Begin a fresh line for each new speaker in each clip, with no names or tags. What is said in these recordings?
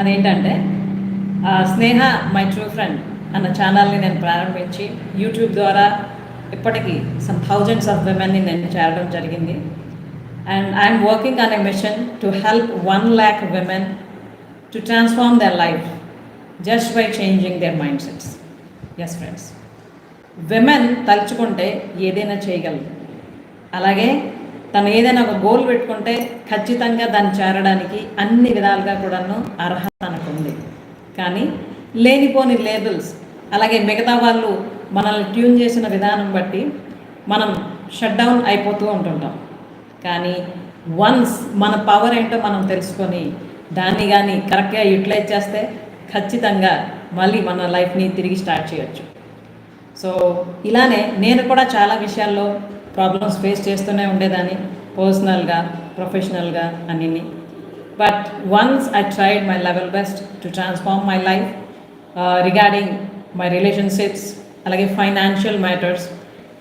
అదేంటంటే స్నేహ my true friend అన్న ఛానల్ని నేను ప్రారంభించి యూట్యూబ్ ద్వారా ఇప్పటికీ సమ్ థౌజండ్స్ ఆఫ్ విమెన్ని నేను చేరడం జరిగింది. And I'm working on a mission to help one lakh women to transform their life just by changing their mindsets yes friends women తలుచుకుంటే ఏదైనా చేయగలరు. అలాగే తను ఏదైనా ఒక గోల్ పెట్టుకుంటే ఖచ్చితంగా దాన్ని చేరడానికి అన్ని విధాలుగా కూడాను అర్హత తనకు ఉంది కానీ లేనిపోని లేబుల్స్ అలాగే మిగతా వాళ్ళు మనల్ని ట్యూన్ చేసిన విధానం బట్టి మనం షట్ డౌన్ అయిపోతూ ఉంటుంటాం. కానీ వన్స్ మన పవర్ ఏంటో మనం తెలుసుకొని దాన్ని కానీ కరెక్ట్గా యూటిలైజ్ చేస్తే ఖచ్చితంగా మళ్ళీ మన లైఫ్ని తిరిగి స్టార్ట్ చేయొచ్చు. సో ఇలానే నేను కూడా చాలా విషయాల్లో ప్రాబ్లమ్స్ ఫేస్ చేస్తూనే ఉండేదాన్ని పర్సనల్గా ప్రొఫెషనల్గా అన్నీ but once I tried my level best to transform my life regarding my relationships అలాగే financial matters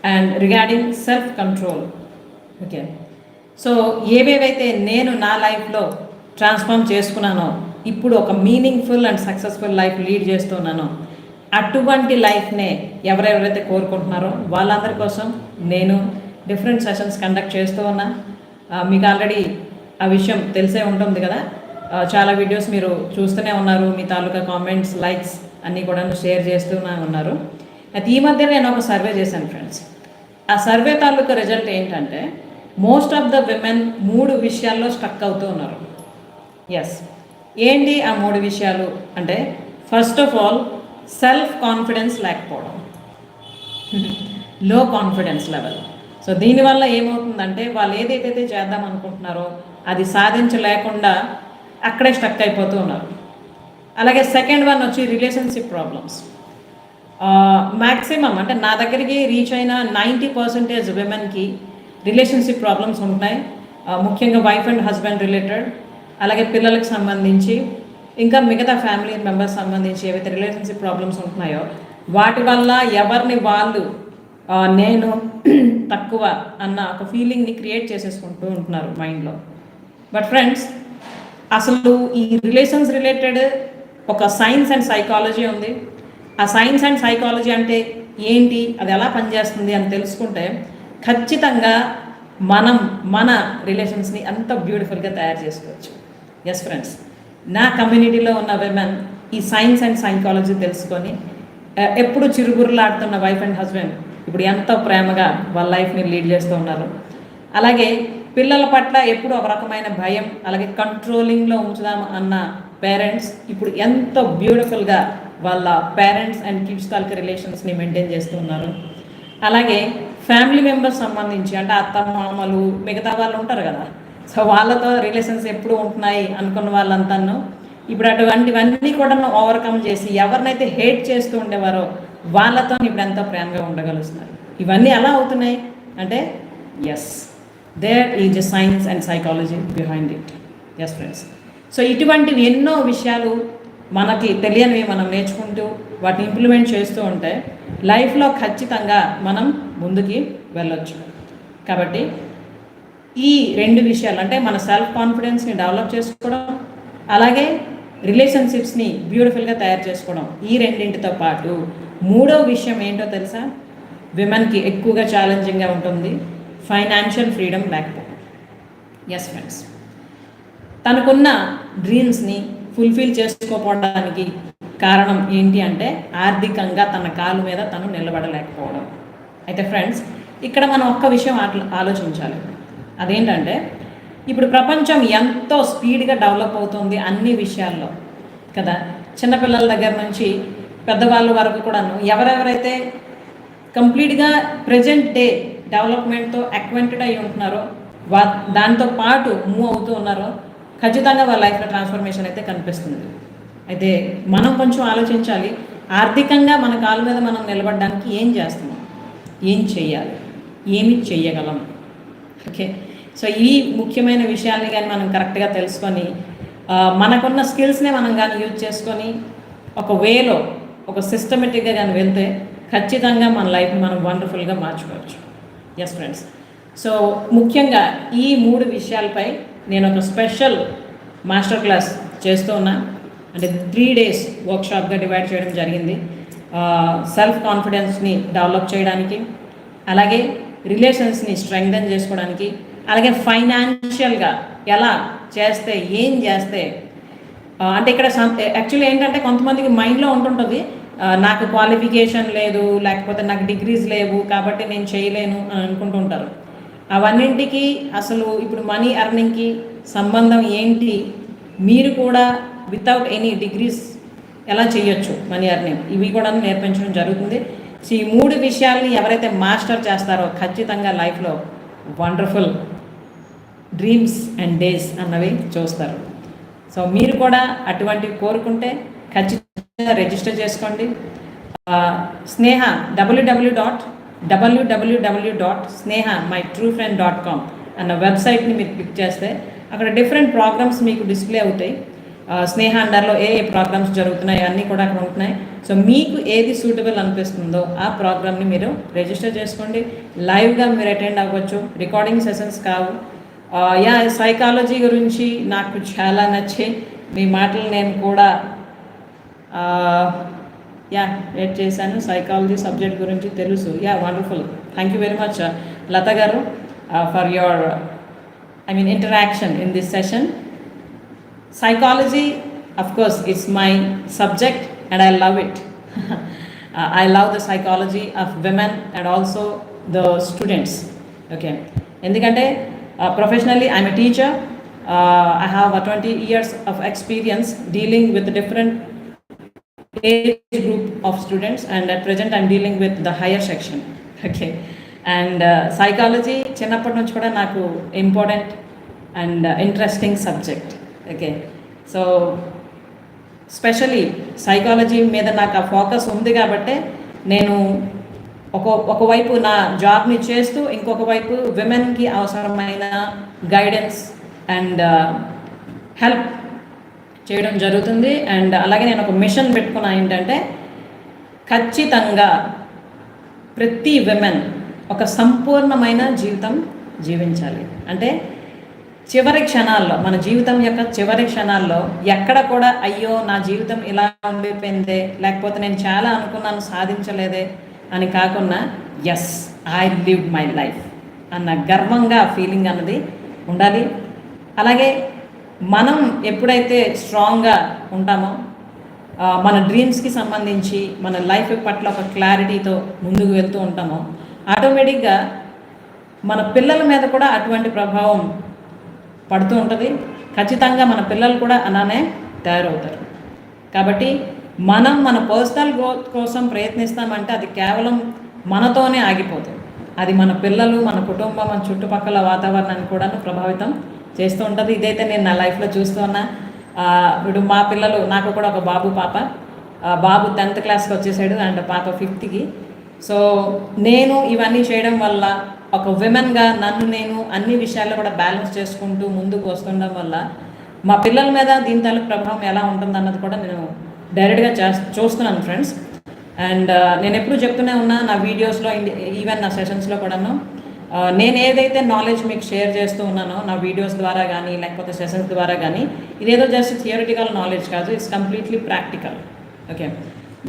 and regarding self control okay so ఏవేవైతే నేను నా లైఫ్లో ట్రాన్స్ఫార్మ్ చేసుకున్నానో ఇప్పుడు ఒక meaningful and successful life lead చేస్తున్నానో అటువంటి లైఫ్నే ఎవరెవరైతే కోరుకుంటున్నారో వాళ్ళందరి కోసం నేను డిఫరెంట్ సెషన్స్ కండక్ట్ చేస్తూ ఉన్నా. మీకు ఆల్రెడీ ఆ విషయం తెలిసే ఉంటుంది కదా. చాలా వీడియోస్ మీరు చూస్తూనే ఉన్నారు. మీ తాలూకా కామెంట్స్ లైక్స్ అన్నీ కూడా షేర్ చేస్తూనే ఉన్నారు. అయితే ఈ మధ్య నేను ఒక సర్వే చేశాను ఫ్రెండ్స్. ఆ సర్వే తాలూకా రిజల్ట్ ఏంటంటే మోస్ట్ ఆఫ్ ద విమెన్ మూడు విషయాల్లో స్టక్ అవుతూ ఉన్నారు. ఎస్ ఏంటి ఆ మూడు విషయాలు? అంటే first of all self confidence లేకపోవడం. లో కాన్ఫిడెన్స్ లెవెల్ సో దీనివల్ల ఏమవుతుందంటే వాళ్ళు ఏదైతే చేద్దాం అనుకుంటున్నారో అది సాధించలేకుండా అక్కడే స్టక్ అయిపోతూ ఉన్నారు. అలాగే సెకండ్ వన్ వచ్చి రిలేషన్షిప్ ప్రాబ్లమ్స్ మ్యాక్సిమం అంటే నా దగ్గరికి రీచ్ అయిన నైంటీ పర్సెంటేజ్ విమెన్కి రిలేషన్షిప్ ప్రాబ్లమ్స్ ఉంటాయి ముఖ్యంగా వైఫ్ అండ్ హస్బెండ్ రిలేటెడ్ అలాగే పిల్లలకు సంబంధించి ఇంకా మిగతా ఫ్యామిలీ మెంబర్స్ సంబంధించి ఏవైతే రిలేషన్షిప్ ప్రాబ్లమ్స్ ఉంటున్నాయో వాటి వల్ల ఎవరిని వాళ్ళు నేను తక్కువ అన్న ఒక ఫీలింగ్ని క్రియేట్ చేసేసుకుంటూ ఉంటున్నారు మైండ్లో బట్ ఫ్రెండ్స్ అసలు ఈ రిలేషన్స్ రిలేటెడ్ ఒక సైన్స్ అండ్ సైకాలజీ ఉంది. ఆ సైన్స్ అండ్ సైకాలజీ అంటే ఏంటి? అది ఎలా పనిచేస్తుంది అని తెలుసుకుంటే ఖచ్చితంగా మనం మన రిలేషన్స్ని అంత బ్యూటిఫుల్గా తయారు చేసుకోవచ్చు. ఎస్ ఫ్రెండ్స్ నా కమ్యూనిటీలో ఉన్న విమెన్ ఈ సైన్స్ అండ్ సైకాలజీ తెలుసుకొని ఎప్పుడు చిరుగురులాడుతున్న వైఫ్ అండ్ హస్బెండ్ ఇప్పుడు ఎంతో ప్రేమగా వాళ్ళ లైఫ్ని లీడ్ చేస్తూ ఉన్నారు. అలాగే పిల్లల పట్ల ఎప్పుడు ఒక రకమైన భయం అలాగే కంట్రోలింగ్లో ఉంచుదాం అన్న పేరెంట్స్ ఇప్పుడు ఎంతో బ్యూటిఫుల్గా వాళ్ళ పేరెంట్స్ అండ్ కిడ్స్ తాలూకు రిలేషన్స్ని మెయింటైన్ చేస్తూ ఉన్నారు. అలాగే ఫ్యామిలీ మెంబర్స్ సంబంధించి అంటే అత్త మామలు మిగతా వాళ్ళు ఉంటారు కదా. సో వాళ్ళతో రిలేషన్స్ ఎప్పుడు ఉంటున్నాయి అనుకున్న వాళ్ళంతాను. ఇప్పుడు అటువంటివన్నీ కూడా ఓవర్కమ్ చేసి ఎవరినైతే హేట్ చేస్తూ ఉండేవారో వాళ్ళతో ఇప్పుడు ఎంత ప్రేమగా ఉండగలుగుతున్నారు? ఇవన్నీ ఎలా అవుతున్నాయి? అంటే yes there is a science and psychology behind it yes friends so ఇటువంటివి ఎన్నో విషయాలు మనకి తెలియనివి మనం నేర్చుకుంటూ వాటిని ఇంప్లిమెంట్ చేస్తూ ఉంటే లైఫ్లో ఖచ్చితంగా మనం ముందుకి వెళ్ళొచ్చు. కాబట్టి ఈ రెండు విషయాలు అంటే మన సెల్ఫ్ కాన్ఫిడెన్స్ని డెవలప్ చేసుకోవడం అలాగే రిలేషన్షిప్స్ని బ్యూటిఫుల్గా తయారు చేసుకోవడం ఈ రెండింటితో పాటు మూడో విషయం ఏంటో తెలుసా? విమెన్కి ఎక్కువగా ఛాలెంజింగ్గా ఉంటుంది ఫైనాన్షియల్ ఫ్రీడమ్ లేకపోవడం. ఎస్ ఫ్రెండ్స్ తనకున్న డ్రీమ్స్ని ఫుల్ఫిల్ చేసుకోకపోవడానికి కారణం ఏంటి అంటే ఆర్థికంగా తన కాలు మీద తను నిలబడలేకపోవడం. అయితే ఫ్రెండ్స్ ఇక్కడ మనం ఒక్క విషయం ఆలోచించాలి. అదేంటంటే ఇప్పుడు ప్రపంచం ఎంతో స్పీడ్గా డెవలప్ అవుతుంది అన్ని విషయాల్లో. కదా? చిన్నపిల్లల దగ్గర నుంచి పెద్దవాళ్ళ వరకు కూడాను. ఎవరెవరైతే కంప్లీట్గా ప్రజెంట్ డే డెవలప్మెంట్తో అక్వెంటెడ్ అయి ఉంటున్నారో వా దాంతో పాటు మూవ్ అవుతూ ఉన్నారో ఖచ్చితంగా వాళ్ళ లైఫ్లో ట్రాన్స్ఫర్మేషన్ అయితే కనిపిస్తుంది. అయితే మనం కొంచెం ఆలోచించాలి ఆర్థికంగా మన కాళ్ళ మీద మనం నిలబడడానికి ఏం చేస్తున్నాం ఏం చెయ్యాలి? ఏమి చెయ్యగలం? ఓకే? సో ఈ ముఖ్యమైన విషయాల్ని కానీ మనం కరెక్ట్గా తెలుసుకొని మనకున్న స్కిల్స్నే మనం కానీ యూజ్ చేసుకొని ఒక వేలో ఒక సిస్టమేటిక్గా కానీ వెళ్తే ఖచ్చితంగా మన లైఫ్ని మనం వండర్ఫుల్గా మార్చుకోవచ్చు. ఎస్ ఫ్రెండ్స్ సో ముఖ్యంగా ఈ మూడు విషయాలపై నేను ఒక స్పెషల్ మాస్టర్ క్లాస్ చేస్తూ ఉన్నా. అంటే త్రీ డేస్ వర్క్షాప్గా డివైడ్ చేయడం జరిగింది. సెల్ఫ్ కాన్ఫిడెన్స్ని డెవలప్ చేయడానికి అలాగే రిలేషన్స్ని స్ట్రెంగ్థన్ చేసుకోవడానికి అలాగే ఫైనాన్షియల్గా ఎలా చేస్తే ఏం చేస్తే అంటే ఇక్కడ యాక్చువల్లీ ఏంటంటే కొంతమందికి మైండ్లో ఉంటుంటుంది నాకు క్వాలిఫికేషన్ లేదు లేకపోతే నాకు డిగ్రీస్ లేవు కాబట్టి నేను చేయలేను అని అనుకుంటుంటారు. అవన్నింటికి అసలు ఇప్పుడు మనీ అర్నింగ్కి సంబంధం ఏంటి? మీరు కూడా వితౌట్ ఎనీ డిగ్రీస్ ఎలా చేయొచ్చు మనీ అర్నింగ్ ఇవి కూడా నేర్పించడం జరుగుతుంది. సో ఈ మూడు విషయాల్ని ఎవరైతే మాస్టర్ చేస్తారో ఖచ్చితంగా లైఫ్లో వండర్ఫుల్ డ్రీమ్స్ అండ్ డేస్ అన్నవి చూస్తారు. సో మీరు కూడా అటువంటివి కోరుకుంటే ఖచ్చితంగా రిజిస్టర్ చేసుకోండి. Sneha WW dot WWW dot Sneha my true friend dot com అన్న వెబ్సైట్ని మీరు క్లిక్ చేస్తే అక్కడ డిఫరెంట్ ప్రోగ్రామ్స్ మీకు డిస్ప్లే అవుతాయి. స్నేహ అండర్లో ఏ ఏ ప్రోగ్రామ్స్ జరుగుతున్నాయి అన్నీ కూడా అక్కడ ఉంటున్నాయి. సో మీకు ఏది సూటబుల్ అనిపిస్తుందో ఆ ప్రోగ్రామ్ని మీరు రిజిస్టర్ చేసుకోండి. లైవ్గా మీరు అటెండ్ అవ్వచ్చు. రికార్డింగ్ సెషన్స్ కావు. యా సైకాలజీ గురించి నాకు చాలా నచ్చి మీ మాటలు నేను కూడా యా వెయిట్ చేశాను. సైకాలజీ సబ్జెక్ట్ గురించి తెలుసు. Yeah wonderful thank you very much Latha గారు for your I mean interaction in this session psychology of course it's my subject and I love it I love the psychology of women and also the students okay ఎందుకంటే professionally I'm a teacher I have twenty years of experience dealing with different age group of students and at present i'm dealing with the higher section okay and psychology చిన్నప్పటి నుంచి కూడా నాకు important and interesting subject okay so specially psychology మీద నాకు ఆ focus ఉంది కాబట్టి నేను ఒక ఒకవైపు నా జాబ్ని చేస్తూ ఇంకొక వైపు విమెన్కి అవసరమైన గైడెన్స్ అండ్ హెల్ప్ చేయడం జరుగుతుంది. అండ్ అలాగే నేను ఒక మిషన్ పెట్టుకున్నా ఏంటంటే ఖచ్చితంగా ప్రతి విమెన్ ఒక సంపూర్ణమైన జీవితం జీవించాలి. అంటే చివరి క్షణాల్లో మన జీవితం యొక్క చివరి క్షణాల్లో ఎక్కడ కూడా అయ్యో నా జీవితం ఇలా ఉండిపోయిందే లేకపోతే నేను చాలా అనుకున్నాను సాధించలేదే అని కాకుండా yes I live my life అన్న గర్వంగా ఫీలింగ్ అన్నది ఉండాలి. అలాగే మనం ఎప్పుడైతే స్ట్రాంగ్గా ఉంటామో మన డ్రీమ్స్కి సంబంధించి మన లైఫ్ పట్ల ఒక క్లారిటీతో ముందుకు వెళ్తూ ఉంటామో ఆటోమేటిక్గా మన పిల్లల మీద కూడా అటువంటి ప్రభావం పడుతూ ఉంటుంది. ఖచ్చితంగా మన పిల్లలు కూడా అలానే తయారవుతారు. కాబట్టి మనం మన పర్సనల్ గ్రోత్ కోసం ప్రయత్నిస్తామంటే అది కేవలం మనతోనే ఆగిపోతుంది అది మన పిల్లలు మన కుటుంబం మన చుట్టుపక్కల వాతావరణాన్ని కూడా ప్రభావితం చేస్తూ ఉంటుంది. ఇదైతే నేను నా లైఫ్లో చూస్తూ ఉన్నా. ఇప్పుడు మా పిల్లలు నాకు కూడా ఒక బాబు పాప. బాబు టెన్త్ క్లాస్కి వచ్చేసాడు అండ్ పాప ఫిఫ్త్కి సో నేను ఇవన్నీ చేయడం వల్ల ఒక విమెన్గా నన్ను నేను అన్ని విషయాల్లో కూడా బ్యాలెన్స్ చేసుకుంటూ ముందుకు వస్తుండడం వల్ల మా పిల్లల మీద దీని తాలూకు ప్రభావం ఎలా ఉంటుందన్నది కూడా నేను డైరెక్ట్గా చే చూస్తున్నాను ఫ్రెండ్స్ అండ్ నేను ఎప్పుడు చెప్తూనే ఉన్నా నా వీడియోస్లో ఈవెన్ నా సెషన్స్లో కూడాను. నేను ఏదైతే నాలెడ్జ్ మీకు షేర్ చేస్తూ ఉన్నానో నా వీడియోస్ ద్వారా కానీ లేకపోతే సెషన్స్ ద్వారా కానీ ఇదేదో జస్ట్ థియరిటికల్ నాలెడ్జ్ కాదు ఇట్స్ కంప్లీట్లీ ప్రాక్టికల్ ఓకే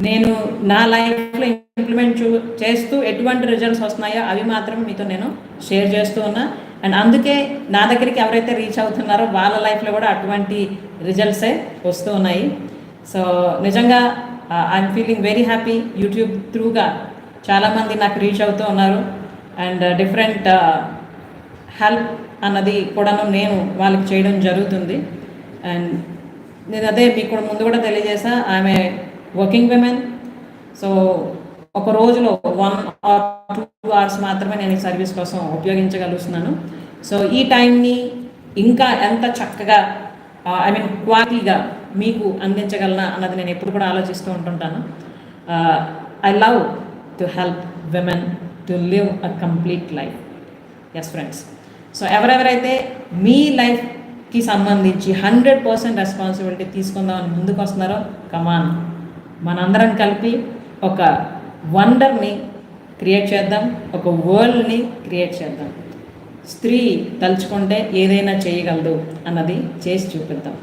నేను నా లైఫ్లో ఇంప్లిమెంట్ చూ చేస్తూ ఎటువంటి రిజల్ట్స్ వస్తున్నాయో అవి మాత్రం మీతో నేను షేర్ చేస్తూ ఉన్నా. అండ్ అందుకే నా దగ్గరికి ఎవరైతే రీచ్ అవుతున్నారో వాళ్ళ లైఫ్లో కూడా అటువంటి రిజల్ట్సే వస్తూ ఉన్నాయి. సో నిజంగా I'm feeling very happy YouTube త్రూగా చాలామంది నాకు రీచ్ అవుతూ ఉన్నారు. And uh, different help uh, అన్నది కూడాను నేను వాళ్ళకి చేయడం జరుగుతుంది. అండ్ నేను అదే మీకు కూడా ముందు కూడా తెలియజేసా ఆమె వర్కింగ్ విమెన్ సో ఒక రోజులో వన్ ఆర్ టూ అవర్స్ మాత్రమే నేను ఈ సర్వీస్ కోసం ఉపయోగించగలుగుతున్నాను. సో ఈ టైంని ఇంకా ఎంత చక్కగా ఐ మీన్ క్వాలిటీగా మీకు అందించగలనా అన్నది నేను ఎప్పుడు కూడా ఆలోచిస్తూ ఉంటుంటాను. I love to help women to live a complete life yes friends so ఎవరెవరైతే మీ లైఫ్కి సంబంధించి హండ్రెడ్ పర్సెంట్ రెస్పాన్సిబిలిటీ తీసుకుందామని ముందుకు వస్తున్నారో కమాన్ మనందరం కలిపి ఒక వండర్ని క్రియేట్ చేద్దాం ఒక వరల్డ్ని క్రియేట్ చేద్దాం. స్త్రీ తలుచుకుంటే ఏదైనా చేయగలదు అన్నది చేసి చూపిద్దాం.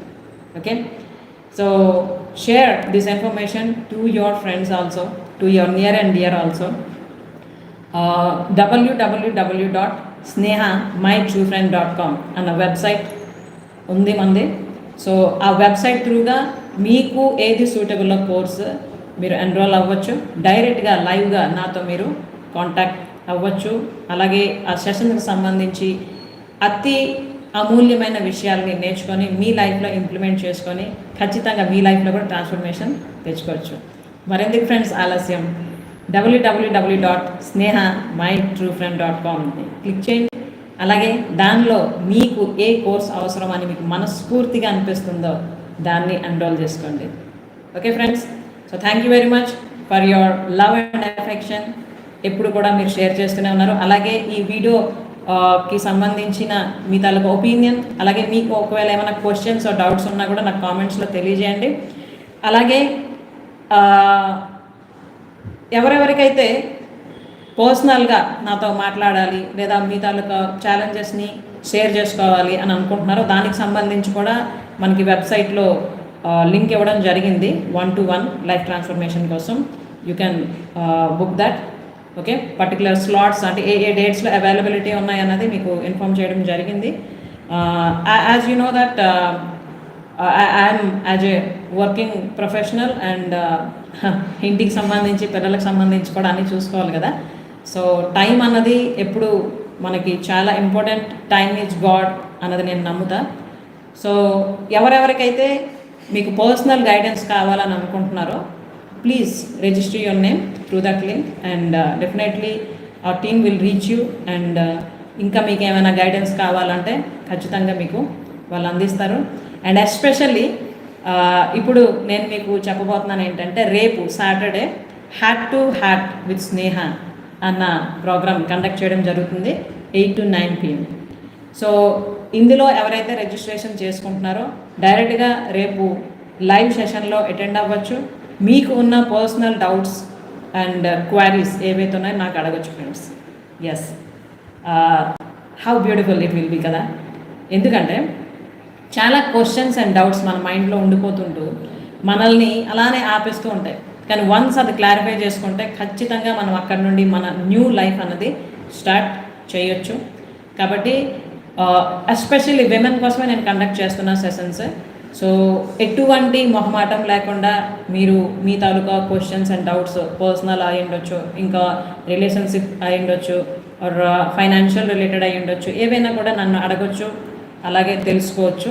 Okay so share this information to your friends also to your near and dear also WWW dot Sneha my true friend dot com అన్న వెబ్సైట్ ఉంది మంది. సో ఆ వెబ్సైట్ త్రూగా మీకు ఏది సూటబుల్ కోర్స్ మీరు ఎన్రోల్ అవ్వచ్చు. డైరెక్ట్గా లైవ్గా నాతో మీరు కాంటాక్ట్ అవ్వచ్చు. అలాగే ఆ సెషన్కి సంబంధించి అతి అమూల్యమైన విషయాల్ని నేర్చుకొని మీ లైఫ్లో ఇంప్లిమెంట్ చేసుకొని ఖచ్చితంగా మీ లైఫ్లో కూడా ట్రాన్స్ఫర్మేషన్ తెచ్చుకోవచ్చు. మరెందుకు ఫ్రెండ్స్ ఆలస్యం? WWW dot Sneha my true friend dot com click చేయండి అలాగే దానిలో మీకు ఏ కోర్స్ అవసరం అని మీకు మనస్ఫూర్తిగా అనిపిస్తుందో దాన్ని ఎన్రోల్ చేసుకోండి. Okay friends so thank you very much for your love and affection ఎప్పుడు కూడా మీరు షేర్ చేస్తూనే ఉన్నారు. అలాగే ఈ వీడియో uh, కి సంబంధించిన మీ తాలూకు ఒపీనియన్ అలాగే మీకు ఒకవేళ ఏమైనా క్వశ్చన్స్ డౌట్స్ ఉన్నా కూడా నాకు కామెంట్స్లో తెలియజేయండి. అలాగే uh, ఎవరెవరికైతే పర్సనల్గా నాతో మాట్లాడాలి లేదా మీ తాలూకా ఛాలెంజెస్ని షేర్ చేసుకోవాలి అని అనుకుంటున్నారో దానికి సంబంధించి కూడా మనకి వెబ్సైట్లో లింక్ ఇవ్వడం జరిగింది. One to one life transformation కోసం. You can book that okay particular slots అంటే ఏ ఏ డేట్స్లో అవైలబిలిటీ ఉన్నాయి అన్నది మీకు ఇన్ఫామ్ చేయడం జరిగింది. As you know that I'm as a working professional and ఇంటికి సంబంధించి పిల్లలకు సంబంధించి కూడా అన్నీ చూసుకోవాలి కదా. సో టైం అన్నది ఎప్పుడు మనకి చాలా ఇంపార్టెంట్. టైం ఈజ్ గాడ్ అన్నది నేను నమ్ముతా. సో ఎవరెవరికైతే మీకు పర్సనల్ గైడెన్స్ కావాలని అనుకుంటున్నారో please register your name through that link and uh, definitely ఆ team will reach you and uh, ఇంకా మీకు ఏమైనా గైడెన్స్ కావాలంటే ఖచ్చితంగా మీకు వాళ్ళు అందిస్తారు. అండ్ ఎస్పెషల్లీ ఇప్పుడు నేను మీకు చెప్పబోతున్నాను ఏంటంటే రేపు Saturday heart to heart with Sneha అన్న ప్రోగ్రామ్ కండక్ట్ చేయడం జరుగుతుంది eight to nine PM so ఇందులో ఎవరైతే రిజిస్ట్రేషన్ చేసుకుంటున్నారో డైరెక్ట్గా రేపు లైవ్ సెషన్లో అటెండ్ అవ్వచ్చు. మీకు ఉన్న పర్సనల్ డౌట్స్ అండ్ క్వారీస్ ఏవైతే ఉన్నాయో నాకు అడగచ్చు friends. Yes how beautiful it will be కదా. ఎందుకంటే చాలా క్వశ్చన్స్ అండ్ డౌట్స్ మన మైండ్లో ఉండిపోతుంటూ మనల్ని అలానే ఆపేస్తూ ఉంటాయి. కానీ వన్స్ అది క్లారిఫై చేసుకుంటే ఖచ్చితంగా మనం అక్కడ నుండి మన న్యూ లైఫ్ అన్నది స్టార్ట్ చేయొచ్చు. కాబట్టి ఎస్పెషల్లీ విమెన్ కోసమే నేను కండక్ట్ చేస్తున్న సెషన్స్ సో ఎటువంటి మొహమాటం లేకుండా మీరు మీ తాలూకా క్వశ్చన్స్ అండ్ డౌట్స్ పర్సనల్ అయి ఉండొచ్చు ఇంకా రిలేషన్షిప్ అయి ఉండొచ్చు ఆర్ ఫైనాన్షియల్ రిలేటెడ్ అయి ఉండొచ్చు ఏవైనా కూడా నన్ను అడగొచ్చు. అలాగే తెలుసుకోవచ్చు.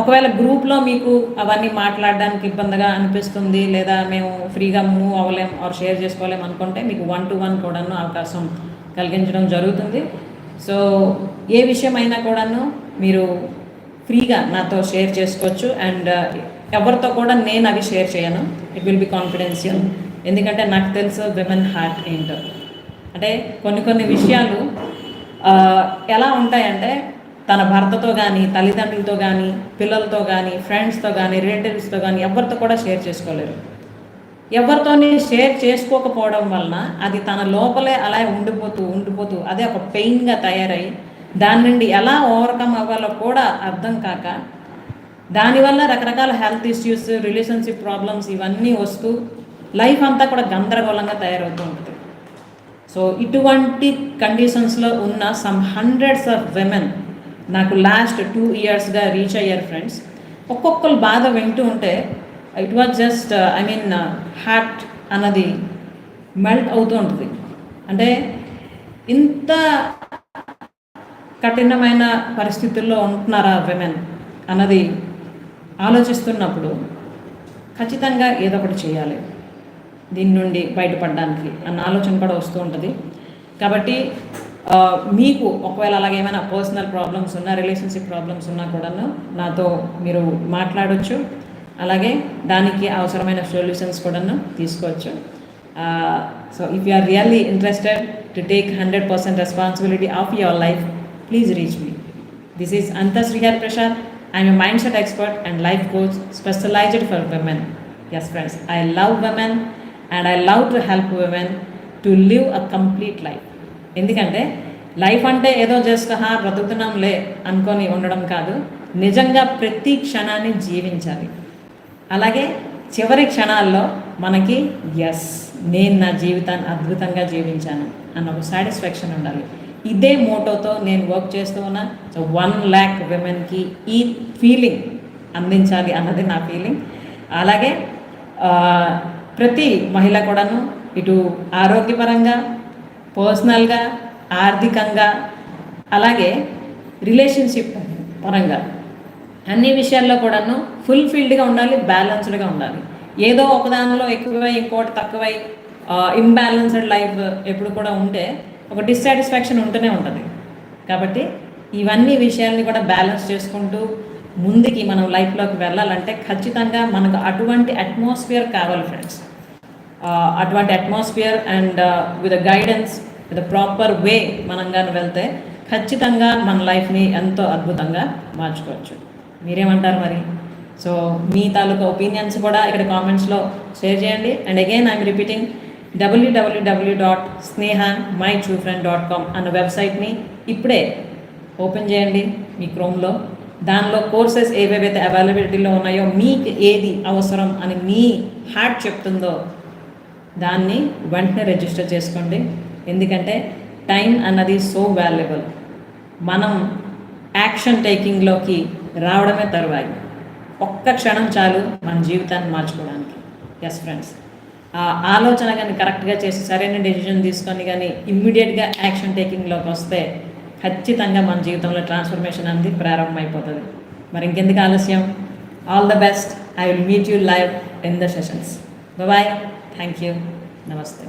ఒకవేళ గ్రూప్లో మీకు అవన్నీ మాట్లాడడానికి ఇబ్బందిగా అనిపిస్తుంది లేదా మేము ఫ్రీగా మూవ్ అవ్వలేం ఆర్ షేర్ చేసుకోలేం అనుకుంటే మీకు వన్ టు వన్ కూడాను అవకాశం కలిగించడం జరుగుతుంది. సో ఏ విషయమైనా కూడాను మీరు ఫ్రీగా నాతో షేర్ చేసుకోవచ్చు అండ్ ఎవరితో కూడా నేను అవి షేర్ చేయను. ఇట్ విల్ బి కాన్ఫిడెన్షియల్ ఎందుకంటే నాకు తెలుసు విమెన్ హార్ట్ ఏంటో. అంటే కొన్ని కొన్ని విషయాలు ఎలా ఉంటాయంటే తన భర్తతో కానీ తల్లిదండ్రులతో కానీ పిల్లలతో కానీ ఫ్రెండ్స్తో కానీ రిలేటివ్స్తో కానీ ఎవరితో కూడా షేర్ చేసుకోలేరు. ఎవరితోని షేర్ చేసుకోకపోవడం వలన అది తన లోపలే అలా ఉండిపోతూ ఉండిపోతూ అదే ఒక పెయిన్గా తయారై దాని నుండి ఎలా ఓవర్కమ్ అవ్వాలో కూడా అర్థం కాక దానివల్ల రకరకాల హెల్త్ ఇష్యూస్ రిలేషన్షిప్ ప్రాబ్లమ్స్ ఇవన్నీ వస్తూ లైఫ్ అంతా కూడా గందరగోళంగా తయారవుతూ ఉంటుంది. సో ఇటువంటి కండిషన్స్లో ఉన్న సమ్ హండ్రెడ్స్ ఆఫ్ విమెన్ నాకు లాస్ట్ టూ ఇయర్స్గా రీచ్ అయ్యారు ఫ్రెండ్స్ ఒక్కొక్కరు బాధ వింటూ ఉంటే it was just I mean heart అన్నది మెల్ట్ అవుతూ ఉంటుంది. అంటే ఇంత కఠినమైన పరిస్థితుల్లో ఉంటున్నారా విమెన్ అన్నది ఆలోచిస్తున్నప్పుడు ఖచ్చితంగా ఏదో ఒకటి చేయాలి. దీని నుండి బయటపడడానికి అన్న ఆలోచన కూడా వస్తూ ఉంటుంది. కాబట్టి మీకు ఒకవేళ అలాగే ఏమైనా పర్సనల్ ప్రాబ్లమ్స్ ఉన్నా రిలేషన్షిప్ ప్రాబ్లమ్స్ ఉన్నా కూడాను నాతో మీరు మాట్లాడవచ్చు అలాగే దానికి అవసరమైన సొల్యూషన్స్ కూడాను తీసుకోవచ్చు. So if you are really interested to take hundred percent responsibility of your life please reach me this is అంతా Srihar Prasad I'm a mind set expert and life coach specialized for women yes friends I love women and I love to help women to live a complete life ఎందుకంటే life అంటే ఏదో just హా బ్రతుకుతున్నాంలే అనుకొని ఉండడం కాదు. నిజంగా ప్రతి క్షణాన్ని జీవించాలి. అలాగే చివరి క్షణాల్లో మనకి ఎస్ నేను నా జీవితాన్ని అద్భుతంగా జీవించాను అన్న ఒక సాటిస్ఫాక్షన్ ఉండాలి. ఇదే మోటోతో నేను వర్క్ చేస్తూ ఉన్నా. సో వన్ ల్యాక్ విమెన్కి ఈ ఫీలింగ్ అందించాలి అన్నది నా ఫీలింగ్ అలాగే ప్రతి మహిళ కూడాను ఇటు ఆరోగ్యపరంగా పర్సనల్గా ఆర్థికంగా అలాగే రిలేషన్షిప్ పరంగా. అన్ని విషయాల్లో కూడాను ఫుల్ఫిల్డ్గా ఉండాలి బ్యాలెన్స్డ్గా ఉండాలి. ఏదో ఒకదానిలో ఎక్కువై ఇంకోటి తక్కువై ఇంబ్యాలెన్స్డ్ లైఫ్ ఎప్పుడు కూడా ఉంటే ఒక డిస్సాటిస్ఫాక్షన్ ఉంటూనే ఉంటుంది. కాబట్టి ఇవన్నీ విషయాల్ని కూడా బ్యాలెన్స్ చేసుకుంటూ ముందుకి మనం లైఫ్లోకి వెళ్ళాలంటే ఖచ్చితంగా మనకు అటువంటి అట్మాస్ఫియర్ కావాలి ఫ్రెండ్స్. Uh, అటువంటి atmosphere and with guidance with proper way మనం కానీ వెళ్తే ఖచ్చితంగా మన లైఫ్ని ఎంతో అద్భుతంగా మార్చుకోవచ్చు. మీరేమంటారు మరి? సో మీ తాలూకా ఒపీనియన్స్ కూడా ఇక్కడ కామెంట్స్లో షేర్ చేయండి. And again I'm repeating W W W dot Sneha my true friend dot com అన్న వెబ్సైట్ని ఇప్పుడే ఓపెన్ చేయండి మీ క్రోమ్లో దానిలో కోర్సెస్ ఏవేవైతే అవైలబిలిటీలో ఉన్నాయో మీకు ఏది అవసరం అని మీ హార్ట్ చెప్తుందో దాన్ని వెంటనే రిజిస్టర్ చేసుకోండి. ఎందుకంటే టైం అన్నది సో వాల్యుబుల్ మనం యాక్షన్ టేకింగ్లోకి రావడమే తరువాయి. ఒక్క క్షణం చాలు మన జీవితాన్ని మార్చుకోవడానికి. ఎస్ ఫ్రెండ్స్ ఆ ఆలోచన కానీ కరెక్ట్గా చేసి సరైన డెసిషన్ తీసుకొని కానీ ఇమ్మీడియట్గా యాక్షన్ టేకింగ్లోకి వస్తే ఖచ్చితంగా మన జీవితంలో ట్రాన్స్ఫర్మేషన్ అనేది ప్రారంభమైపోతుంది. మరి ఇంకెందుకు ఆలస్యం? All the best I will meet you live in the sessions bye thank you నమస్తే